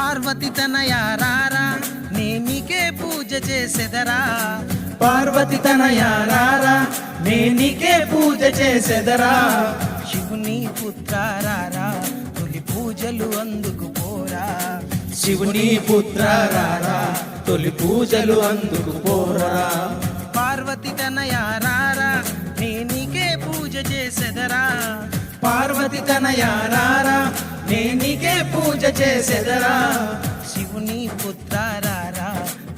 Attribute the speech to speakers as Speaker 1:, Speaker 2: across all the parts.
Speaker 1: పార్వతి తనయారారా నేనికే పూజ చేసెదరా.
Speaker 2: పార్వతి తనయారారా నేనికే పూజ చేసెదరా.
Speaker 1: శివుని పుత్రారారా తొలి పూజలు అందుకు పోరా.
Speaker 2: శివుని పుత్రారారా తొలి పూజలు అందుకు పోరా.
Speaker 1: పార్వతి తనయారారా నేనికే పూజ చేసెదరా.
Speaker 2: పార్వతి తనయారారా నేనికే పూజ చేసేదరా?
Speaker 1: శివుని పుత్రారా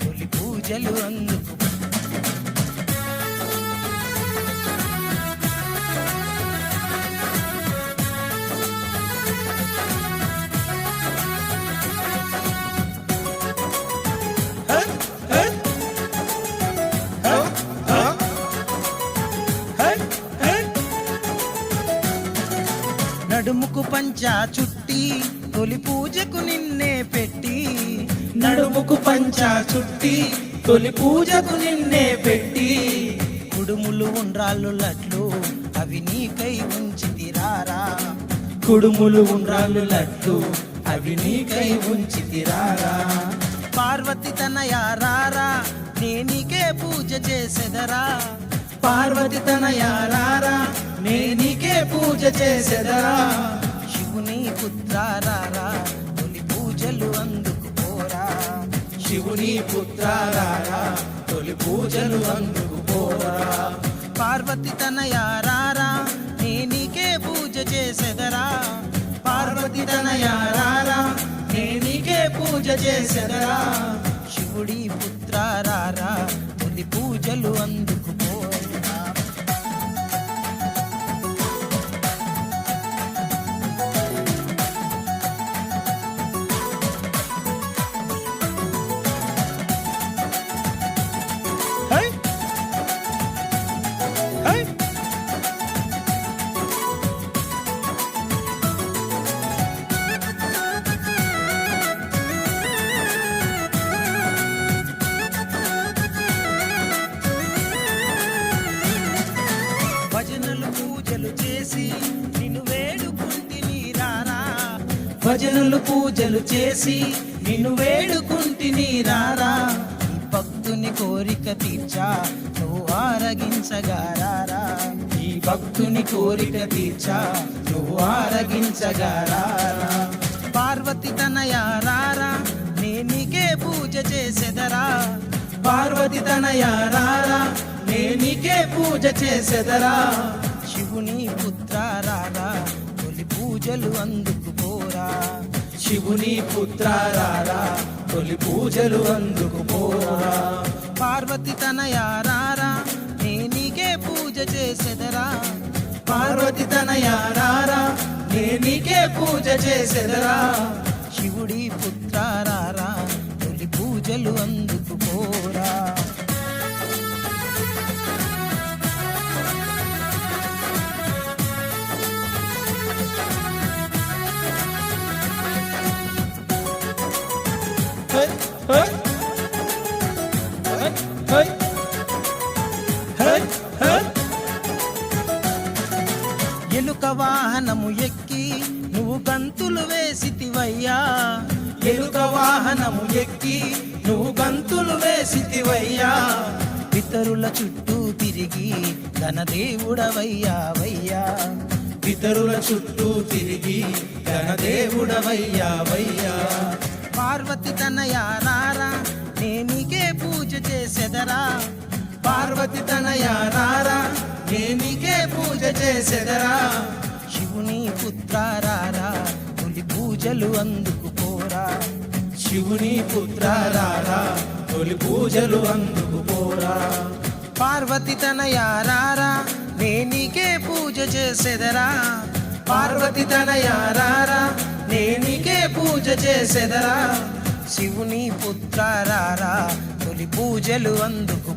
Speaker 1: తొలి పూజలు అందుకు నడుముకు పంచా చుట్టి తొలి పూజకు నిన్నే పెట్టి.
Speaker 2: నడుముకు పంచా చుట్టి తొలి పూజకు నిన్నే పెట్టి.
Speaker 1: కుడుములు ఉండ్రాళ్ళు లడ్లు అవి నీకై ఉంచితిరారా
Speaker 2: కుడుములు ఉండ్రాళ్ళు లట్లు అవి నీకై ఉంచి తిరారా.
Speaker 1: పార్వతి తనయారారా నేనికే పూజ చేసెదరా.
Speaker 2: పార్వతి తనయారారా నేనికే పూజ చేసేదరా
Speaker 1: శివుని పుత్రారారా తొలి పూజలు అందుకు పోరా.
Speaker 2: శివుని పుత్రారారా తొలి పూజలు అందుకు పోరా.
Speaker 1: పార్వతి తనయారారా నేనికే పూజ చేసేదరా.
Speaker 2: పార్వతి తనయారారా నేనికే పూజ చేసేదరా.
Speaker 1: శివుడి పుత్రారారా తొలి పూజలు అందుకు భజనలు పూజలు చేసి నిన్ను వేడుకుంటిని రారా ఈ భక్తుని కోరిక తీర్చా నువ్వు ఆరగించగారారా
Speaker 2: ఈ భక్తుని కోరిక తీర్చా నువ్వు ఆరగించగారారా
Speaker 1: పార్వతి తనయారారా నేనికే పూజ చేసెదరా.
Speaker 2: పార్వతి తనయారారా నేనికే పూజ చేసెదరా.
Speaker 1: శివుని పుత్రారారా తొలి పూజలు అందుకు
Speaker 2: శివుని పుత్రారారా తొలి పూజలు అందుకు పోరా.
Speaker 1: పార్వతి తనయారారా నేనికే పూజ చేసెదరా.
Speaker 2: పార్వతి తనయారారా నేనికే పూజ చేసెదరా.
Speaker 1: శివుడి పుత్రారారా తొలి పూజలు అందుకు పోరా. వాహనము ఎక్కి నువ్వు గంతులు వేసితివయ్యా
Speaker 2: ఎలుక వాహనము ఎక్కి నువ్వు గంతులు వేసితివయ్యా
Speaker 1: పితరుల చుట్టూ తిరిగి ధన దేవుడవయ్యావయ్యా
Speaker 2: పితరుల చుట్టూ తిరిగి గణదేవుడవయ్యావయ్యా
Speaker 1: పార్వతి తనయారారా నేనికే పూజ చేసెదరా.
Speaker 2: పార్వతి తనయారారా నేనికే పూజ చేసెదరా.
Speaker 1: శివుని పుత్రారారా తొలి పూజలు అందుకు పోరా.
Speaker 2: శివుని పుత్రారారా తొలి పూజలు అందుకు పోరా.
Speaker 1: పార్వతి తనయారారా నేనికే పూజ చేసెదరా.
Speaker 2: పార్వతి తనయారారా నేనికే పూజ చేసెదరా.
Speaker 1: శివుని పుత్రారారా తొలి పూజలు అందుకు